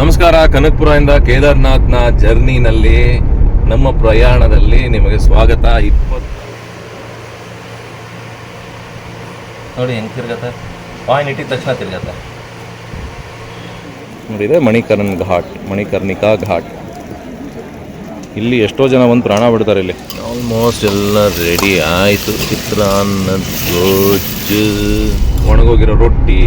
ನಮಸ್ಕಾರ, ಕನಕಪುರದಿಂದ ಕೇದಾರ್ನಾಥ್ನ ಜರ್ನಿನಲ್ಲಿ ನಮ್ಮ ಪ್ರಯಾಣದಲ್ಲಿ ನಿಮಗೆ ಸ್ವಾಗತ. ಇಪ್ಪತ್ತು ನೋಡಿ, ಹೆಂಗೆ ತಿರ್ಗತ್ತೆ? ಪಾಯಿನ್ ಇಟ್ಟಿದ ತಕ್ಷಣ ತಿರ್ಗತ್ತೆ. ನೋಡಿದೆ ಮಣಿಕರ್ಣ್ ಘಾಟ್, ಮಣಿಕರ್ಣಿಕಾ ಘಾಟ್. ಇಲ್ಲಿ ಎಷ್ಟೋ ಜನ ಬಂದು ಪ್ರಾಣ ಬಿಡ್ತಾರೆ ಇಲ್ಲಿ. ಆಲ್ಮೋಸ್ಟ್ ಎಲ್ಲ ರೆಡಿ ಆಯಿತು. ಚಿತ್ರಾನ್ನ ಗೊಜ್ಜು. ಒಣಗೋಗಿರೋ ರೊಟ್ಟಿ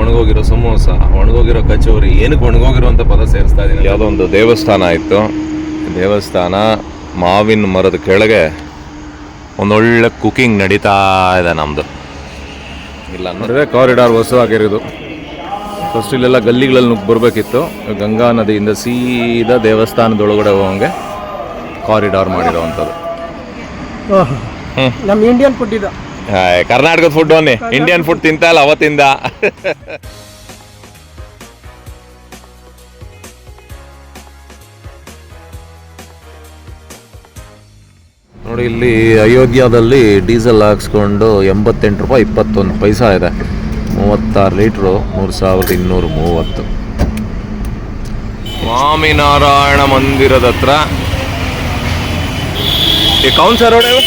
ಒಣಗೋಗಿರೋ ಸಮೋಸ ಒಣಗೋಗಿರೋ ಕಚೋರಿ ಏನಕ್ಕೆ ಒಣಗೋಗಿರೋ ಅಂತ ಪದ ಸೇರಿಸ್ತಾ ಇದ್ದೀನಿ ಯಾವುದೋ ಒಂದು ದೇವಸ್ಥಾನ ಆಯಿತು. ದೇವಸ್ಥಾನ ಮಾವಿನ ಮರದ ಕೆಳಗೆ ಒಂದೊಳ್ಳೆ ಕುಕಿಂಗ್ ನಡೀತಾ ಇದೆ ನಮ್ಮದು ಇಲ್ಲ ನೋಡಿದ್ರೆ ಕಾರಿಡಾರ್ ಹೊಸ ಆಗಿರೋದು ಫಸ್ಟ್ ಇಲ್ಲೆಲ್ಲ ಗಲ್ಲಿಗಳಲ್ಲಿ ನುಗ್ಗಿ ಬರಬೇಕಿತ್ತು. ಗಂಗಾ ನದಿಯಿಂದ ಸೀದಾ ದೇವಸ್ಥಾನದೊಳಗಡೆ ಹೋಗಂಗೆ. ಕಾರಿಡಾರ್ ಮಾಡಿರೋವಂಥದ್ದು ನಮ್ಮ ಇಂಡಿಯನ್ ಫುಡ್ ಇದು. ಕರ್ನಾಟಕದ ಫುಡ್ ಅನ್ನಿ ಇಂಡಿಯನ್ ಫುಡ್ ತಿಂತಾ ಇಲ್ಲ ಅವತ್ತಿಂದ. ನೋಡಿ ಇಲ್ಲಿ ಅಯೋಧ್ಯದಲ್ಲಿ ಡೀಸೆಲ್ ಹಾಕ್ಸ್ಕೊಂಡು ಎಂಬತ್ತೆಂಟು ರೂಪಾಯಿ ಇಪ್ಪತ್ತೊಂದು ಪೈಸಾ ಇದೆ. ಮೂವತ್ತಾರು ಲೀಟ್ರು ಮೂರು ಸಾವಿರದ ಇನ್ನೂರು ಮೂವತ್ತು. ಸ್ವಾಮಿನಾರಾಯಣ ಮಂದಿರದ ಹತ್ರ ये कौन सा रोड है वो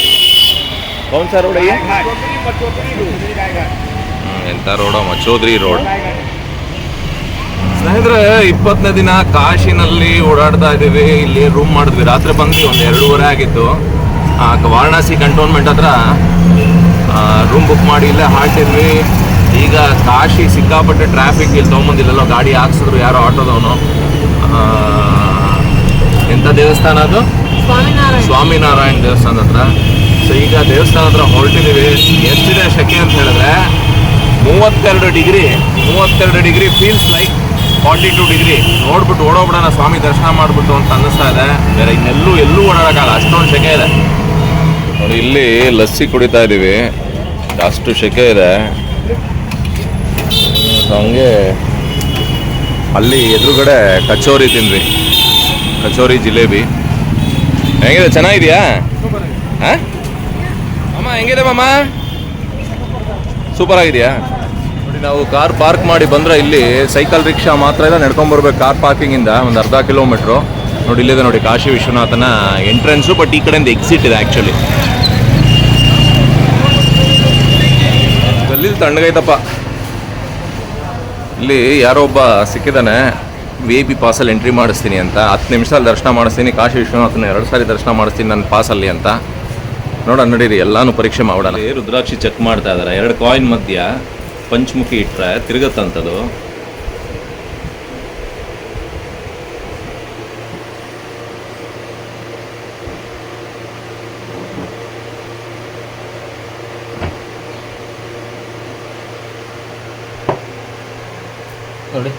कौन सा रोड है ये ಹ್ಮ್, ಎಂತ ರೋಡ ಮಚೋದ್ರಿ ರೋಡ್ ಸ್ನೇಹಿತರೆ ಇಪ್ಪತ್ತನೇ ದಿನ ಕಾಶಿನಲ್ಲಿ ಓಡಾಡ್ತಾ ಇದೀವಿ ಇಲ್ಲಿ ರೂಮ್ ಮಾಡಿದ್ವಿ ರಾತ್ರಿ ಬಂದ್ವಿ ಒಂದು ಎರಡೂವರೆ ಆಗಿತ್ತು ಆ, ವಾರಣಾಸಿ ಕಂಟೋನ್ಮೆಂಟ್ ಹತ್ರ ರೂಮ್ ಬುಕ್ ಮಾಡಿ ಇಲ್ಲೇ ಹಾಟಿದ್ವಿ ಈಗ ಕಾಶಿ ಸಿಕ್ಕಾಪಟ್ಟೆ ಟ್ರಾಫಿಕ್ ಇಲ್ಲಿ ತೊಗೊಂಬಂದಿಲ್ಲಲ್ಲೋ ಗಾಡಿ ಹಾಕ್ಸಿದ್ರು ಯಾರೋ ಆಟೋದವನು ಎಂಥ ದೇವಸ್ಥಾನ ಅದು ಸ್ವಾಮಿನಾರಾಯಣ. ದೇವಸ್ಥಾನ ಹತ್ರ. ಸೊ ಈಗ ದೇವಸ್ಥಾನ ಹತ್ರ ಹೊರಟಿದ್ದೀವಿ. ಎಷ್ಟಿದೆ ಶೆಕೆ ಅಂತ ಹೇಳಿದ್ರೆ ಮೂವತ್ತೆರಡು ಡಿಗ್ರಿ ಮೂವತ್ತೆರಡು degree feels like forty two degree. ನೋಡ್ಬಿಟ್ಟು ಓಡೋಗ್ಬಿಡೋಣ ಸ್ವಾಮಿ ದರ್ಶನ ಮಾಡ್ಬಿಟ್ಟು ಅಂತ ಅನ್ನಿಸ್ತಾ ಇದೆ. ಬೇರೆ ಇನ್ನೆಲ್ಲೂ ಎಲ್ಲೂ ಓಡಾಡೋಕ್ಕಾಗಲ್ಲ. ಅಷ್ಟೊಂದು ಶೆಕೆ ಇದೆ. ಇಲ್ಲಿ ಲಸ್ಸಿ ಕುಡಿತಾ ಇದ್ದೀವಿ. ಅಷ್ಟು ಶೆಕೆ ಇದೆ. ಹಂಗೆ ಅಲ್ಲಿ ಎದುರುಗಡೆ ಕಚೋರಿ ತಿಂದ್ವಿ. ಕಚೋರಿ ಜಿಲೇಬಿ. ಹೆಂಗಿದೆ? ಚೆನ್ನಾಗಿದೆಯಾ? ಹಾಂ? ಅಮ್ಮ ಹೆಂಗಿದೆ ಮಾಮ? ಸೂಪರ್ ಆಗಿದೆಯಾ? ನೋಡಿ, ನಾವು ಕಾರ್ ಪಾರ್ಕ್ ಮಾಡಿ ಬಂದ್ರೆ ಇಲ್ಲಿ ಸೈಕಲ್ ರಿಕ್ಷಾ ಮಾತ್ರ ಇಲ್ಲ ನಡ್ಕೊಂಬರ್ಬೇಕು ಕಾರ್ ಪಾರ್ಕಿಂಗಿಂದ ಒಂದು ಅರ್ಧ ಕಿಲೋಮೀಟ್ರು. ನೋಡಿ, ಇಲ್ಲಿದೆ ನೋಡಿ, ಕಾಶಿ ವಿಶ್ವನಾಥನ ಎಂಟ್ರೆನ್ಸು, ಬಟ್ ಈ ಕಡೆಯಿಂದ ಎಕ್ಸಿಟ್ ಇದೆ ಆ್ಯಕ್ಚುಲಿ ಗಲ್ಲಿ ತಣ್ಣಗೈತಪ್ಪ ಇಲ್ಲಿ ಯಾರೋ ಒಬ್ಬ ಸಿಕ್ಕಿದ್ದಾನೆ. ವಿ ಐ ಪಿ ಪಾಸಲ್ಲಿ ಎಂಟ್ರಿ ಮಾಡಿಸ್ತೀನಿ ಅಂತ. ಹತ್ತು ನಿಮಿಷದಲ್ಲಿ ದರ್ಶನ ಮಾಡಿಸ್ತೀನಿ. ಕಾಶಿ ವಿಶ್ವನಾಥನ ಎರಡು ಸಾರಿ ದರ್ಶನ ಮಾಡಿಸ್ತೀನಿ ನನ್ನ ಪಾಸಲ್ಲಿ ಅಂತ. ನೋಡೋಣ ನಡೀರಿ. ಎಲ್ಲಾನು ಪರೀಕ್ಷೆ ಮಾಡೋಣ. ಏ ರುದ್ರಾಕ್ಷಿ ಚೆಕ್ ಮಾಡ್ತಾ ಇದ್ದಾರೆ ಎರಡು ಕಾಯಿನ್ ಮಧ್ಯ ಪಂಚಮುಖಿ ಇಟ್ಟರೆ ತಿರುಗತ್ತಂಥದ್ದು ನೋಡಿ.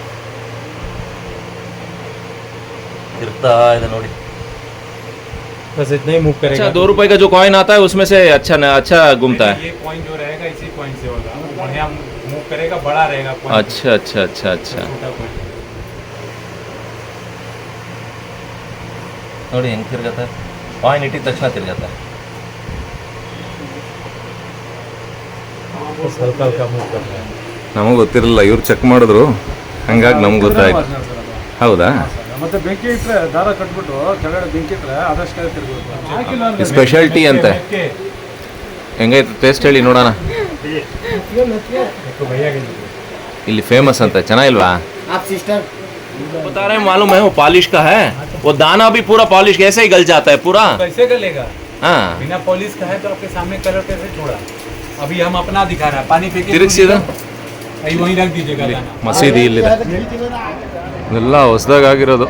ತಿರುಗ್ತಾ ಇದೆ ನೋಡಿ बस इतना ही मूव अच्छा करेगा दो रुपए का जो कॉइन आता है उसमें से अच्छा न, अच्छा घूमता है ये कॉइन जो रहेगा इसी कॉइन से होगा बढ़िया मूव करेगा बड़ा रहेगा coin। अच्छा अच्छा अच्छा अच्छा छोटा coin। ನೋಡಿ ಹೆಂಗೆ ತಿರ್ಗತ್ತೆ ಕಾಯಿನ್ ಇಟ್ಟಿದ ತಕ್ಷಣ ತಿರ್ಗತ್ತೆ बस हल्का हल्का मूव कर रहा है ನಮಗೆ ಗೊತ್ತಿರಲಿಲ್ಲ ಇವ್ರು ಚೆಕ್ ಮಾಡಿದ್ರು ಹಂಗಾಗಿ ನಮ್ಗೆ ಗೊತ್ತಾಯ್ತು ಹೌದಾ ಮತ್ತೆ ಬೆಂಕಿ ಇಟ್ರೆ ದಾರ ಕಟ್ಬಿಟ್ಟು ಕೆಳಗಡೆ ಬೆಂಕಿ ಇಟ್ರೆ ಅದಷ್ಟೇ ತಿರುಗುತ್ತೆ ಸ್ಪೆಷಾಲಿಟಿ ಅಂತೆ ಹೆಂಗೈತೆ ಟೇಸ್ಟ್ ಹೇಳಿ ನೋಡೋಣ देखो भैया के लिए। ಇಲ್ಲಿ ಫೇಮಸ್ ಅಂತೆ ಚೆನ್ನಾಗಿಲ್ವಾ बता रहे हैं मालूम है वो पॉलिश का है वो दाना भी पूरा पॉलिश कैसे ही गल जाता है पूरा कैसे गलेगा हाँ बिना पॉलिश का है तो आपके सामने कलर कैसे छोड़ा अभी हम अपना दिखा रहे हैं पानी फेंके ತಿರುಗಿಸಿದ अभी वहीं रख दीजिएगा दाना ಹೊಸದಾಗಿ ಆಗಿರೋದು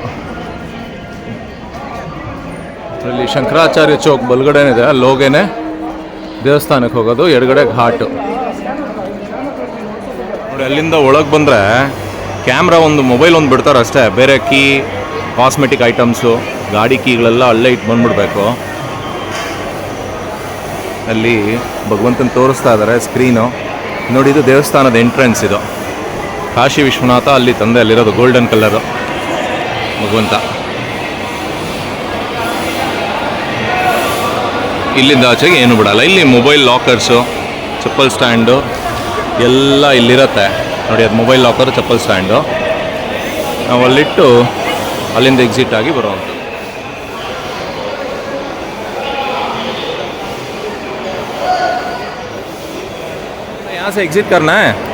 ಇಲ್ಲಿ ಶಂಕರಾಚಾರ್ಯ ಚೌಕ್ ಬಲ್ಗಡೆನಿದೆ ಅಲ್ಲಿ ಹೋಗೇನೆ. ದೇವಸ್ಥಾನಕ್ಕೆ ಹೋಗೋದು, ಎಡಗಡೆ ಘಾಟು. ನೋಡಿ, ಅಲ್ಲಿಂದ ಒಳಗೆ ಬಂದರೆ ಕ್ಯಾಮ್ರಾ ಒಂದು ಮೊಬೈಲ್ ಒಂದು ಬಿಡ್ತಾರೆ ಅಷ್ಟೇ. ಬೇರೆ ಕೀ, ಕಾಸ್ಮೆಟಿಕ್ ಐಟಮ್ಸು, ಗಾಡಿ ಕೀಗಳೆಲ್ಲ ಅಲ್ಲೇ ಇಟ್ಟು ಬಂದ್ಬಿಡ್ಬೇಕು. ಅಲ್ಲಿ ಭಗವಂತನ ತೋರಿಸ್ತಾ ಇದ್ದಾರೆ ಸ್ಕ್ರೀನು. ನೋಡಿ, ಇದು ದೇವಸ್ಥಾನದ ಎಂಟ್ರೆನ್ಸ್ ಇದು. ಕಾಶಿ ವಿಶ್ವನಾಥ ಅಲ್ಲಿ ತಂದೆ ಅಲ್ಲಿರೋದು ಗೋಲ್ಡನ್ ಕಲರು ಭಗವಂತ ಇಲ್ಲಿಂದ ಆಚೆಗೆ ಏನು ಬಿಡಲ್ಲ ಇಲ್ಲಿ ಮೊಬೈಲ್ ಲಾಕರ್ಸು ಚಪ್ಪಲ್ ಸ್ಟ್ಯಾಂಡು ಎಲ್ಲ ಇಲ್ಲಿರತ್ತೆ ನೋಡಿ ಅದು ಮೊಬೈಲ್ ಲಾಕರ್ ಚಪ್ಪಲ್ ಸ್ಟ್ಯಾಂಡು ನಾವು ಅಲ್ಲಿಟ್ಟು ಅಲ್ಲಿಂದ ಎಕ್ಸಿಟ್ ಆಗಿ ಬರುವಂಥದ್ದು यहाँ से एग्जिट करना है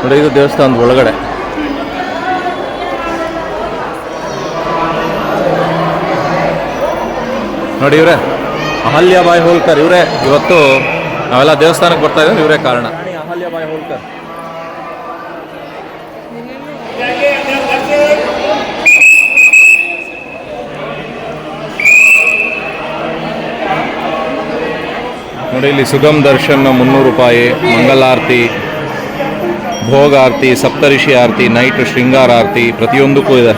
ನೋಡಿ, ಇದು ದೇವಸ್ಥಾನದ ಒಳಗಡೆ. ನೋಡಿ ಇವರೇ ಅಹಲ್ಯಾಬಾಯಿ ಹೋಲ್ಕರ್, ಇವರೇ ಇವತ್ತು ನಾವೆಲ್ಲ ದೇವಸ್ಥಾನಕ್ಕೆ ಬರ್ತಾ ಇದ್ದೀವಿ, ಇವರೇ ಕಾರಣ. ಅಹಲ್ಯಾಬಾಯಿ ಹೋಲ್ಕರ್. ನೋಡಿ ಇಲ್ಲಿ ಸುಗಮ್ ದರ್ಶನ್ ಮುನ್ನೂರು ರೂಪಾಯಿ ಮಂಗಲಾರತಿ ಭೋಗಾರತಿ, ಸಪ್ತರಿಷಿ ಆರತಿ, ನೈಟ್ ಶೃಂಗಾರ ಆರತಿ, ಪ್ರತಿಯೊಂದಕ್ಕೂ ಇದೆ.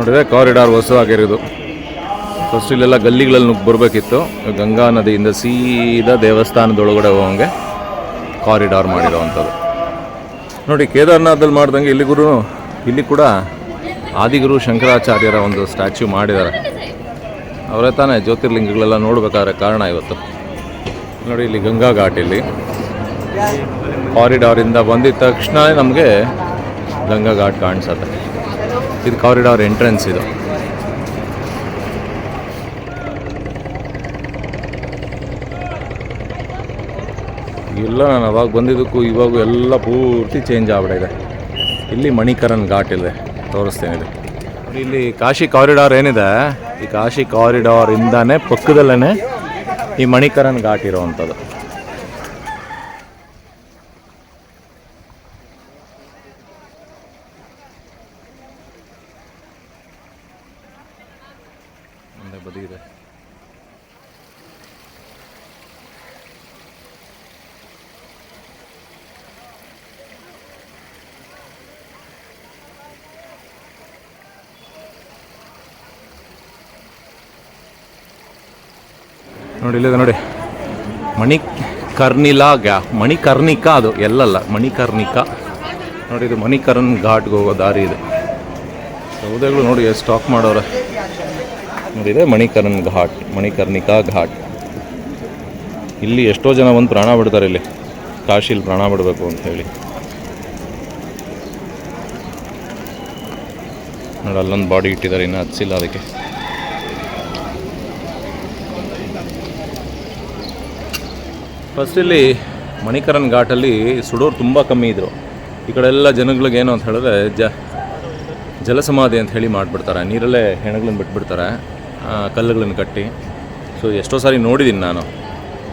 ನೋಡಿದ್ರೆ ಕಾರಿಡಾರ್ ಹೊಸದಾಗಿರೋದು ಫಸ್ಟ್ ಇಲ್ಲೆಲ್ಲ ಗಲ್ಲಿಗಳಲ್ಲಿ ನುಗ್ಗಿ ಬರಬೇಕಿತ್ತು. ಗಂಗಾ ನದಿಯಿಂದ ಸೀದಾ ದೇವಸ್ಥಾನದೊಳಗಡೆ ಹೋಗಂಗೆ ಕಾರಿಡಾರ್ ಮಾಡಿರೋವಂಥದ್ದು. ನೋಡಿ, ಕೇದಾರ್ನಾಥದಲ್ಲಿ ಮಾಡ್ದಂಗೆ ಗುರು, ಇಲ್ಲಿ ಕೂಡ ಆದಿಗುರು ಶಂಕರಾಚಾರ್ಯರ ಒಂದು ಸ್ಟ್ಯಾಚ್ಯೂ ಮಾಡಿದ್ದಾರೆ. ಅವರೇ ತಾನೇ ಜ್ಯೋತಿರ್ಲಿಂಗಗಳೆಲ್ಲ ನೋಡಬೇಕಾದ್ರೆ ಕಾರಣ ಇವತ್ತು. ನೋಡಿ, ಇಲ್ಲಿ ಗಂಗಾ ಘಾಟ್ ಇಲ್ಲಿ. ಕಾರಿಡಾರಿಂದ ಬಂದಿದ ತಕ್ಷಣ ನಮಗೆ ಗಂಗಾ ಘಾಟ್ ಕಾಣಿಸುತ್ತೆ. ಇದು ಕಾರಿಡಾರ್ ಎಂಟ್ರೆನ್ಸ್ ಇದು. ಇಲ್ಲ, ನಾನು ಅವಾಗ ಬಂದಿದ್ದಕ್ಕೂ ಇವಾಗೂ ಎಲ್ಲ ಪೂರ್ತಿ ಚೇಂಜ್ ಆಗ್ಬಿಟ್ಟಿದೆ. ಇಲ್ಲಿ ಮಣಿಕರನ್ ಘಾಟ್ ಇದೆ, ತೋರಿಸ್ತೇನೆ ಇದು ಇಲ್ಲಿ ಕಾಶಿ ಕಾರಿಡಾರ್ ಏನಿದೆ, ಈ ಕಾಶಿ ಕಾರಿಡಾರ್ ಇಂದಾನೆ ಪಕ್ಕದಲ್ಲೇ ಈ ಮಣಿಕರನ್ ಘಾಟ್ ಇರೋವಂಥದ್ದು ಮುಂದೆ ಬದಿ ಇದೆ ನೋಡಿ ಇಲ್ಲಿದೆ ನೋಡಿ. ಮಣಿ ಕರ್ನಿಲಾ ಗ್ಯಾ ಮಣಿಕರ್ಣಿಕಾ ಅದು, ಎಲ್ಲಲ್ಲ ಮಣಿಕರ್ಣಿಕಾ ನೋಡಿ ಇದು ಮಣಿಕರನ್ ಘಾಟ್ಗೆ ಹೋಗೋ ದಾರಿ ಇದೆ. ಸೌದೆಗಳು ನೋಡಿ ಸ್ಟಾಕ್ ಮಾಡೋರೆ. ನೋಡಿದೆ ಮಣಿಕರನ್ ಘಾಟ್ ಮಣಿಕರ್ಣಿಕಾ ಘಾಟ್. ಇಲ್ಲಿ ಎಷ್ಟೋ ಜನ ಬಂದು ಪ್ರಾಣ ಬಿಡ್ತಾರೆ ಇಲ್ಲಿ. ಕಾಶಿಲಿ ಪ್ರಾಣ ಬಿಡಬೇಕು ಅಂತ ಹೇಳಿ. ನೋಡಿ ಅಲ್ಲೊಂದು ಬಾಡಿ ಇಟ್ಟಿದ್ದಾರೆ, ಇನ್ನೂ ಹಚ್ಚಿಲ್ಲ ಅದಕ್ಕೆ. ಫಸ್ಟ್ ಇಲ್ಲಿ ಮಣಿಕರನ್ ಘಾಟಲ್ಲಿ ಸುಡೋರು ತುಂಬ ಕಮ್ಮಿ ಇದ್ದರು ಈ ಕಡೆ ಎಲ್ಲ ಜನಗಳಿಗೆ ಏನು ಅಂತ ಹೇಳಿದ್ರೆ, ಜ, ಜಲಸಮಾಧಿ ಅಂತ ಹೇಳಿ ಮಾಡಿಬಿಡ್ತಾರೆ. ನೀರಲ್ಲೇ ಹೆಣಗಳನ್ನ ಬಿಟ್ಬಿಡ್ತಾರೆ. ಕಲ್ಲುಗಳನ್ನು ಕಟ್ಟಿ. ಸೊ ಎಷ್ಟೋ ಸಾರಿ ನೋಡಿದ್ದೀನಿ ನಾನು.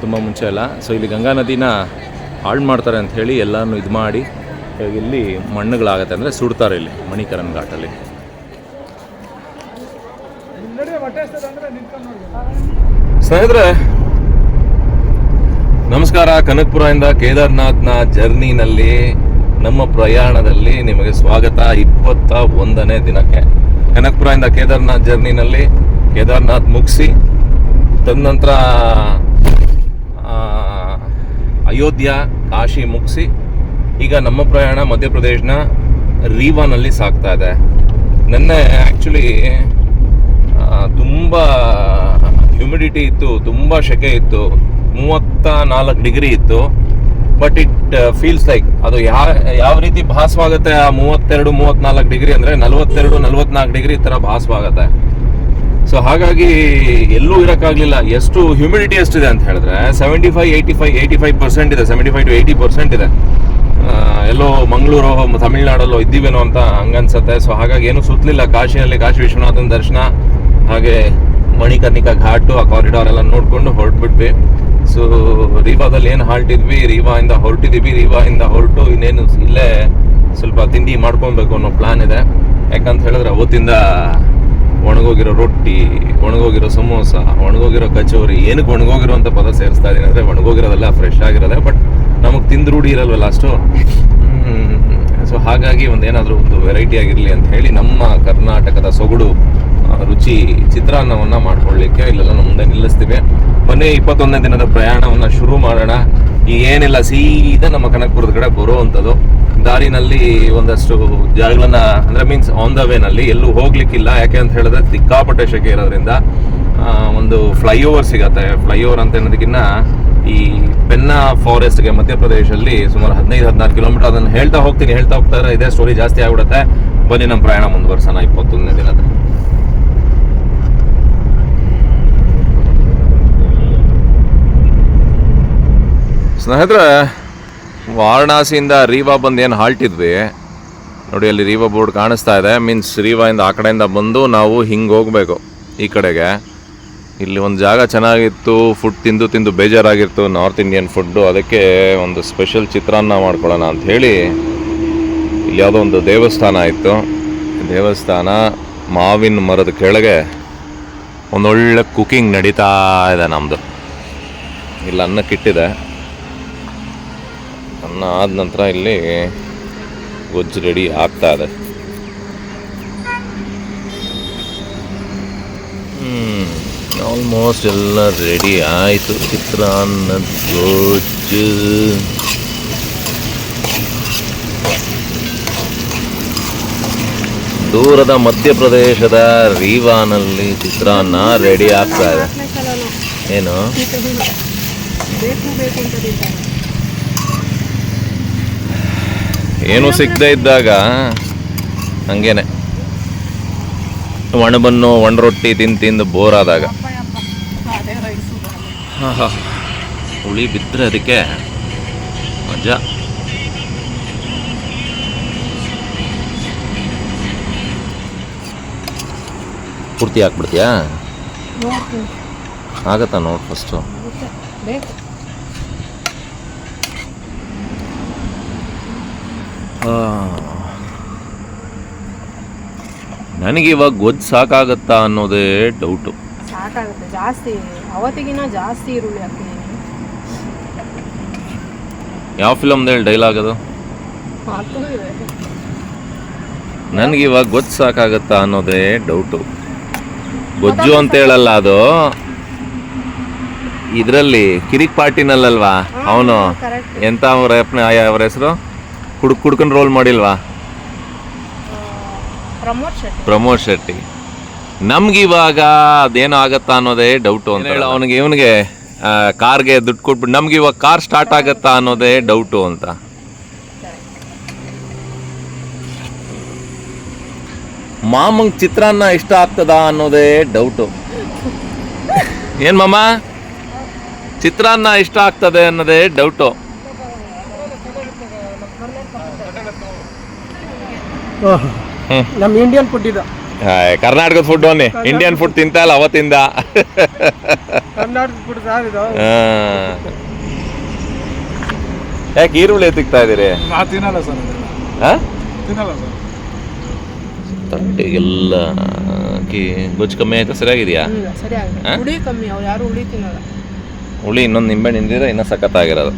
ತುಂಬ ಮುಂಚೆ ಎಲ್ಲ. ಸೊ ಇಲ್ಲಿ ಗಂಗಾ ನದಿನ ಹಾಳು ಮಾಡ್ತಾರೆ ಅಂತ ಹೇಳಿ ಎಲ್ಲನೂ ಇದು ಮಾಡಿ, ಇಲ್ಲಿ ಮಣ್ಣುಗಳಾಗತ್ತೆ ಅಂದರೆ ಸುಡ್ತಾರೆ ಇಲ್ಲಿ ಮಣಿಕರನ್ ಘಾಟಲ್ಲಿ. ಸ್ನೇಹಿತರೆ ನಮಸ್ಕಾರ, ಕನಕಪುರದಿಂದ ಕೇದಾರ್ನಾಥ್ನ ಜರ್ನಿನಲ್ಲಿ ನಮ್ಮ ಪ್ರಯಾಣದಲ್ಲಿ ನಿಮಗೆ ಸ್ವಾಗತ. ಇಪ್ಪತ್ತ ಒಂದನೇ ದಿನಕ್ಕೆ ಕನಕಪುರದಿಂದ ಕೇದಾರ್ನಾಥ್ ಜರ್ನಿನಲ್ಲಿ ಕೇದಾರ್ನಾಥ್ ಮುಗಿಸಿ, ತದನಂತರ ಅಯೋಧ್ಯ, ಕಾಶಿ ಮುಗಿಸಿ, ಈಗ ನಮ್ಮ ಪ್ರಯಾಣ ಮಧ್ಯಪ್ರದೇಶನ ರೀವಾನಲ್ಲಿ ಸಾಕ್ತಾ ಇದೆ. ನಿನ್ನೆ ಆ್ಯಕ್ಚುಲಿ ತುಂಬ ಹ್ಯುಮಿಡಿಟಿ ಇತ್ತು, ತುಂಬ ಸೆಕೆ ಇತ್ತು. ಮೂವತ್ತ ನಾಲ್ಕು ಡಿಗ್ರಿ ಇತ್ತು. ಬಟ್ ಇಟ್ ಫೀಲ್ಸ್ ಲೈಕ್ ಅದು ಯಾವ ಯಾವ ರೀತಿ ಭಾಸವಾಗುತ್ತೆ ಆ ಮೂವತ್ತೆರಡು, ಮೂವತ್ನಾಲ್ಕು ಡಿಗ್ರಿ ಅಂದರೆ ನಲವತ್ತೆರಡು, ನಲವತ್ನಾಲ್ಕು ಡಿಗ್ರಿ ಥರ ಭಾಸವಾಗುತ್ತೆ. ಸೊ ಹಾಗಾಗಿ ಎಲ್ಲೂ ಇರೋಕ್ಕಾಗಲಿಲ್ಲ. ಎಷ್ಟು ಹ್ಯೂಮಿಡಿಟಿ ಎಷ್ಟಿದೆ ಅಂತ ಹೇಳಿದ್ರೆ seventy five eighty five eighty five percent ಇದೆ. Seventy five to eighty percent ಇದೆ ಎಲ್ಲೋ ಮಂಗಳೂರು, ತಮಿಳ್ನಾಡಲ್ಲೋ ಇದ್ದೀವೇನೋ ಅಂತ ಹಂಗನ್ಸತ್ತೆ. ಸೊ ಹಾಗಾಗಿ ಏನು ಸುತ್ತಲಿಲ್ಲ ಕಾಶಿಯಲ್ಲಿ ಕಾಶಿ ವಿಶ್ವನಾಥನ ದರ್ಶನ, ಹಾಗೆ ಮಣಿಕರ್ಣಿಕಾ ಘಾಟು, ಆ ಕಾರಿಡಾರ್ ಎಲ್ಲ ನೋಡಿಕೊಂಡು ಹೊರಟ್ಬಿಟ್ವಿ. ಸೊ ರೀವಾದಲ್ಲಿ ಏನು ಹಾಲ್ಟಿದ್ವಿ ರೀವಾಯಿಂದ ಹೊರಟಿದ್ವಿ. ಇಂದ ಹೊರಟು ಇನ್ನೇನು ಇಲ್ಲೇ ಸ್ವಲ್ಪ ತಿಂಡಿ ಮಾಡ್ಕೊಬೇಕು ಅನ್ನೋ ಪ್ಲಾನ್ ಇದೆ. ಯಾಕಂತ ಹೇಳಿದ್ರೆ ಅವತ್ತಿಂದ ಒಣಗೋಗಿರೋ ರೊಟ್ಟಿ, ಒಣಗೋಗಿರೋ ಸಮೋಸ, ಒಣಗೋಗಿರೋ ಕಚೋರಿ, ಏನಕ್ಕೆ ಒಣಗೋಗಿರೋ ಅಂತ ಪದ ಸೇರಿಸ್ತಾ ಇದೀನಿ. ಅಂದರೆ ಒಣಗೋಗಿರೋದೆಲ್ಲ ಫ್ರೆಶ್ ಆಗಿರೋದೆ ಬಟ್ ನಮಗೆ ತಿಂದು ರೂಢಿ ಇರಲ್ವಲ್ಲ ಅಷ್ಟು? ಸೊ ಹಾಗಾಗಿ ಒಂದೇನಾದರೂ ಒಂದು ವೆರೈಟಿ ಆಗಿರಲಿ ಅಂತ ಹೇಳಿ ನಮ್ಮ ಕರ್ನಾಟಕದ ಸೊಗಡು ರುಚಿ ಚಿತ್ರಾನ್ನವನ್ನು ಮಾಡ್ಕೊಳ್ಳಿಕ್ಕೆ ಇಲ್ಲೆಲ್ಲ ಮುಂದೆ ನಿಲ್ಲಿಸ್ತೀವಿ. ಮೊನ್ನೆ ಇಪ್ಪತ್ತೊಂದನೇ ದಿನದ ಪ್ರಯಾಣವನ್ನು ಶುರು ಮಾಡೋಣ. ಏನಿಲ್ಲ, ಸೀದಾ ನಮ್ಮ ಕನಕಪುರದ ಕಡೆ ಬರುವಂಥದ್ದು. ದಾರಿನಲ್ಲಿ ಒಂದಷ್ಟು ಜಾಗಗಳನ್ನ, ಅಂದ್ರೆ ಮೀನ್ಸ್ ಆನ್ ದ ವೇನಲ್ಲಿ ಎಲ್ಲೂ ಹೋಗ್ಲಿಕ್ಕಿಲ್ಲ. ಯಾಕೆ ಅಂತ ಹೇಳಿದ್ರೆ ಸಿಕ್ಕಾಪಟ್ಟೆ ಶೆಕೆ ಇರೋದ್ರಿಂದ ಒಂದು ಫ್ಲೈಓವರ್ ಸಿಗತ್ತೆ. ಫ್ಲೈಓವರ್ ಅಂತ ಅನ್ನೋದಕ್ಕಿನ್ನ ಈ ಪೆನ್ನ ಫಾರೆಸ್ಟ್ಗೆ ಮಧ್ಯಪ್ರದೇಶಲ್ಲಿ ಸುಮಾರು ಹದಿನೈದು, ಹದಿನಾರು ಕಿಲೋಮೀಟರ್ ಅದನ್ನು ಹೇಳ್ತಾ ಹೋಗ್ತೀನಿ. ಹೇಳ್ತಾ ಹೋಗ್ತಾರೆ ಇದೇ ಸ್ಟೋರಿ ಜಾಸ್ತಿ ಆಗ್ಬಿಡುತ್ತೆ. ಬನ್ನಿ ನಮ್ಮ ಪ್ರಯಾಣ ಮುಂದುವರ್ಸೋಣ ಇಪ್ಪತ್ತೊಂದನೇ ದಿನದ. ಸ್ನೇಹಿತರೆ, ವಾರಣಾಸಿಯಿಂದ ರೀವಾ ಬಂದು ಏನು ಹಾಲ್ಟಿದ್ವಿ? ನೋಡಿ, ಅಲ್ಲಿ ರೀವಾ ಬೋರ್ಡ್ ಕಾಣಿಸ್ತಾ ಇದೆ. ಮೀನ್ಸ್ ರೀವಾಯಿಂದ ಆ ಕಡೆಯಿಂದ ಬಂದು ನಾವು ಹಿಂಗೆ ಹೋಗಬೇಕು ಈ ಕಡೆಗೆ. ಇಲ್ಲಿ ಒಂದು ಜಾಗ ಚೆನ್ನಾಗಿತ್ತು ಫುಡ್ ತಿಂದು ತಿಂದು ಬೇಜಾರಾಗಿತ್ತು ನಾರ್ತ್ ಇಂಡಿಯನ್ ಫುಡ್ಡು ಅದಕ್ಕೆ ಒಂದು ಸ್ಪೆಷಲ್ ಚಿತ್ರಾನ್ನ ಮಾಡ್ಕೊಳ್ಳೋಣ ಅಂತ ಹೇಳಿ ಇಲ್ಲಿ ಯಾವುದೋ ಒಂದು ದೇವಸ್ಥಾನ ಇತ್ತು. ದೇವಸ್ಥಾನ ಮಾವಿನ ಮರದ ಕೆಳಗೆ ಒಂದೊಳ್ಳೆ ಕುಕ್ಕಿಂಗ್ ನಡೀತಾ ಇದೆ ನಮ್ಮದು ಇಲ್ಲಿ ಅನ್ನಕ್ಕಿಟ್ಟಿದೆ ಅನ್ನ ಆದ ನಂತರ ಇಲ್ಲಿ ಗೊಜ್ಜು ರೆಡಿ ಆಗ್ತಾ ಇದೆ. ಆಲ್ಮೋಸ್ಟ್ ಎಲ್ಲ ರೆಡಿ ಆಯಿತು. ಚಿತ್ರಾನ್ನದ ಗೊಜ್ಜು. ದೂರದ ಮಧ್ಯಪ್ರದೇಶದ ರೀವಾನಲ್ಲಿ ಚಿತ್ರಾನ್ನ ರೆಡಿ ಆಗ್ತಾ ಇದೆ. ಏನು ಬೇಕು ಬೇಕು ಅಂತ ತಿಂತಾರೆ ಏನು ಸಿಗದೆ ಇದ್ದಾಗ ಹಂಗೇನೆ. ಒಣಬನ್ನು ಒಣ ರೊಟ್ಟಿ ತಿಂದು ತಿಂದು ಬೋರ್ ಆದಾಗ. ಹುಳಿ ಬಿದ್ದರೆ ಅದಕ್ಕೆ ಮಜಾ. ಪೂರ್ತಿ ಹಾಕ್ಬಿಡ್ತೀಯಾ? ಆಗತ್ತಾ ನೋಡು ಫಸ್ಟು ಮತ್ತೆ ಬೇಕು ನನಗೆ ಇವಾಗ ಗೊಜ್ಜು ಸಾಕಾಗತ್ತಾ ಅನ್ನೋದೇ ಡೌಟು ಸಾಕಾಗುತ್ತೆ ಜಾಸ್ತಿ ಅವತ್ತಿಗಿನ ಜಾಸ್ತಿ ಈರುಳ್ಳಿ ಯಾವ ಫಿಲಮ್ದು ಹೇಳಿ ಡೈಲಾಗ್ ಅದು? ನನಗೆ ಇವಾಗ ಗೊಜ್ಜು ಸಾಕಾಗತ್ತಾ ಅನ್ನೋದೇ ಡೌಟು ಗೊಜ್ಜು ಅಂತ ಹೇಳಲ್ಲ ಅದು. ಇದರಲ್ಲಿ ಕಿರಿಕ್ ಪಾರ್ಟಿನಲ್ಲಲ್ವಾ ಅವನು? ಎಂತ ಅವ್ರ ಅವ್ರ ಹೆಸರು? ಕುಡ್ಕ್ ಕುಡ್ಕೊಂಡು ರೋಲ್ ಮಾಡಿಲ್ವಾ? ಪ್ರಮೋದ್ ಶೆಟ್ಟಿ. ಪ್ರಮೋದ್ ಶೆಟ್ಟಿ. ನಮ್ಗಿವಾಗ ಅದೇನೋ ಆಗತ್ತಾ ಅನ್ನೋದೇ ಡೌಟು ಅಂತ ಹೇಳ ಅವನಿಗೆ ಇವನಿಗೆ ಕಾರ್ಗೆ ದುಡ್ಡು ಕೊಟ್ಬಿಟ್ಟು ನಮ್ಗೆ ಇವಾಗ ಕಾರ್ ಸ್ಟಾರ್ಟ್ ಆಗತ್ತಾ ಅನ್ನೋದೇ ಡೌಟು ಅಂತ. ಮಾಮಂಗ್ ಚಿತ್ರಾನ್ನ ಇಷ್ಟ ಆಗ್ತದ ಅನ್ನೋದೇ ಡೌಟು ಏನ್ ಮಾಮ? ಚಿತ್ರಾನ್ನ ಇಷ್ಟ ಆಗ್ತದೆ ಅನ್ನೋದೇ ಡೌಟು ನಮ್ಮ ಇಂಡಿಯನ್ ಫುಡ್ ಇದು. ಹಾಯ್, ಕರ್ನಾಟಕದ ಫುಡ್ ಅನ್ನಿ ಇಂಡಿಯನ್ ಫುಡ್ ತಿಂತ ಇಲ್ಲ ಅವತ್ತಿಂದ. ಕರ್ನಾಟಕ ಫುಡ್ ಸರ್ ಇದು ಆ. ಯಾಕೆ ಈರುಳ್ಳಿ ತಿಕ್ತಾ ಇದೀರಿ? ನಾ ತಿನ್ನಲ್ಲ ಸರ್ ಆ? ತಿನ್ನಲ್ಲ ಸರ್. ತಟ್ಟೆಗೆಲ್ಲ ಹಾಕಿ ಗೊಜ್ಜು ಕಮ್ಮಿ ಆಯ್ತಾ? ಸರಿಯಾಗಿದೆಯಾ? ಸರಿ ಆಗಿದೆ ಹುಳಿ ಕಮ್ಮಿ ಅವ್ರು ಯಾರು ಹುಳಿ ತಿನ್ನಲ್ಲ. ಹುಳಿ ಇನ್ನೊಂದು ನಿಂಬೆ ನಿಂದಿದ್ರೆ ಇನ್ನೂ ಸಖತ್ತಾಗಿರೋದು.